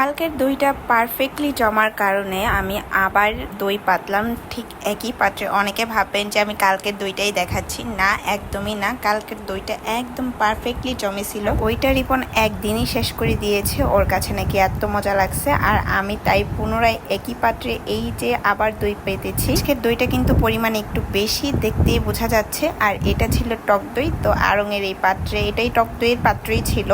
কালকের দইটা পারফেক্টলি জমার কারণে আমি আবার দই পাতলাম, ঠিক একই পাত্রে। অনেকে ভাববেন যে আমি কালকের দইটাই দেখাচ্ছি। না, একদমই না। কালকের দইটা একদম পারফেক্টলি জমেছিল। ওইটা রিপন একদিনই শেষ করে দিয়েছে। ওর কাছে নাকি এত মজা লাগছে। আর আমি তাই পুনরায় একই পাত্রে এই যে আবার দই পেতেছি, আজকের দইটা কিন্তু পরিমাণে একটু বেশি দেখতেই বোঝা যাচ্ছে। আর এটা ছিল টক দই। তো আড়ঙের এই পাত্রে, এটাই টক দইয়ের পাত্রেই ছিল।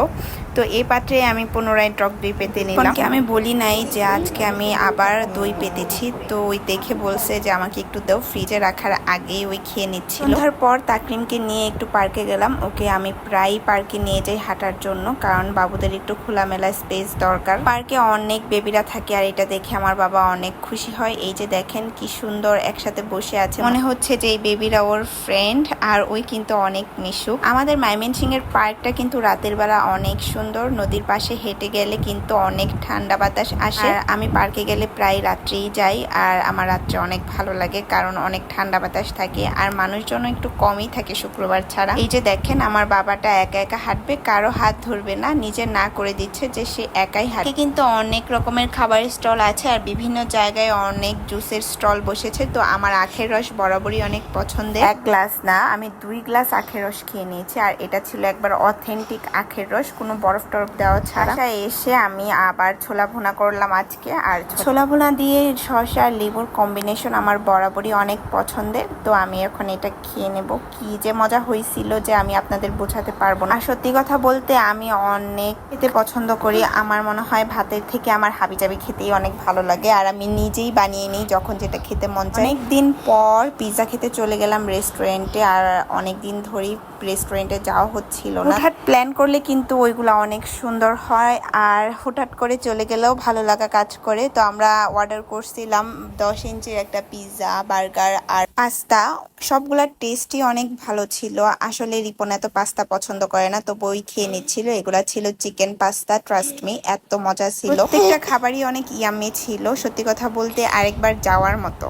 তো এই পাত্রে আমি পুনরায় টক দই পেতে নিলাম। আমি বলি নাই যে আজকে আমি আবার দই পেতেছি। তো ওই দেখে বলছে যে আমাকে একটু দাও ফ্রিজে রাখার আগেই ওই খেয়ে নিচ্ছিল। পর তাকরিমকে নিয়ে একটু পার্কে গেলাম। ওকে আমি প্রায় পার্কে নিয়ে যাই হাঁটার জন্য, কারণ বাবুদের একটু খোলামেলা স্পেস দরকার। পার্কে অনেক বেবিরা থাকে আর এটা দেখে আমার বাবা অনেক খুশি হয়। এই যে দেখেন কি সুন্দর একসাথে বসে আছে। মনে হচ্ছে যে এই বেবিরা ওর ফ্রেন্ড আর ওই কিন্তু অনেক মিশুক। আমাদের মাইমেনসিং এর পার্কটা কিন্তু রাতের বেলা অনেক সুন্দর। নদীর পাশে হেঁটে গেলে কিন্তু অনেক ঠান্ডা বাতাস আসে। আমি পার্কে গেলে প্রায় রাত্রেই যাই, আর আমার রাত্রে অনেক ভালো লাগে, কারণ অনেক ঠান্ডা বাতাস থাকে, আর মানুষজন একটু কমই থাকে শুক্রবার ছাড়া। এই যে দেখেন, আমার বাবাটা একা একা হাঁটবে, কারও হাত ধরবে না, নিজে না করে দিচ্ছে যে সে একাই হাঁটে কিন্তু অনেক রকমের খাবারের স্টল আছে, আর বিভিন্ন জায়গায় অনেক জুসের স্টল বসেছে, তো আমার আখের রস বরাবরই অনেক পছন্দের। এক গ্লাস না, আমি দুই গ্লাস আখের রস খেয়ে নিয়েছি, আর এটা ছিল একবার অথেন্টিক আখের রস, কোনো বরফ টরফ দেওয়া ছাড়া। এসে আমি আবার ছোলা ভুনা করলাম আজকে আর ছোলা ভুনা দিয়ে শসা আর লেবুর কম্বিনেশন আমার বরাবরই অনেক পছন্দের তো আমি এখন এটা খেয়ে নেব। কি যে মজা হয়েছিল যে আমি আপনাদের বোঝাতে পারব না। সত্যি কথা বলতে আমি অনেক খেতে পছন্দ করি আমার মনে হয় ভাতের থেকে আমার হাবিজাবি খেতেই অনেক ভালো লাগে আর আমি নিজেই বানিয়ে নিই যখন যেটা খেতে মন চায়। অনেক দিন পর পিৎজা খেতে চলে গেলাম রেস্টুরেন্টে আর অনেক দিন ধরেই রেস্টুরেন্টে যাওয়া হচ্ছিল না। হঠাৎ প্ল্যান করলে কিন্তু ওইগুলো অনেক সুন্দর হয় আর হঠাৎ করে চলে গেলেও ভালো লাগা কাজ করে। তো আমরা অর্ডার করছিলাম দশ ইঞ্চির একটা পিৎজা বার্গার আর পাস্তা সবগুলার টেস্টই অনেক ভালো ছিল। আসলে রিপন এত পাস্তা পছন্দ করে না তো বই খেয়ে নিচ্ছিল। এগুলা ছিল চিকেন পাস্তা ট্রাস্ট মি এত মজা ছিল। প্রত্যেকটা খাবারই অনেক ইয়ামি ছিল সত্যি কথা বলতে আরেকবার যাওয়ার মতো।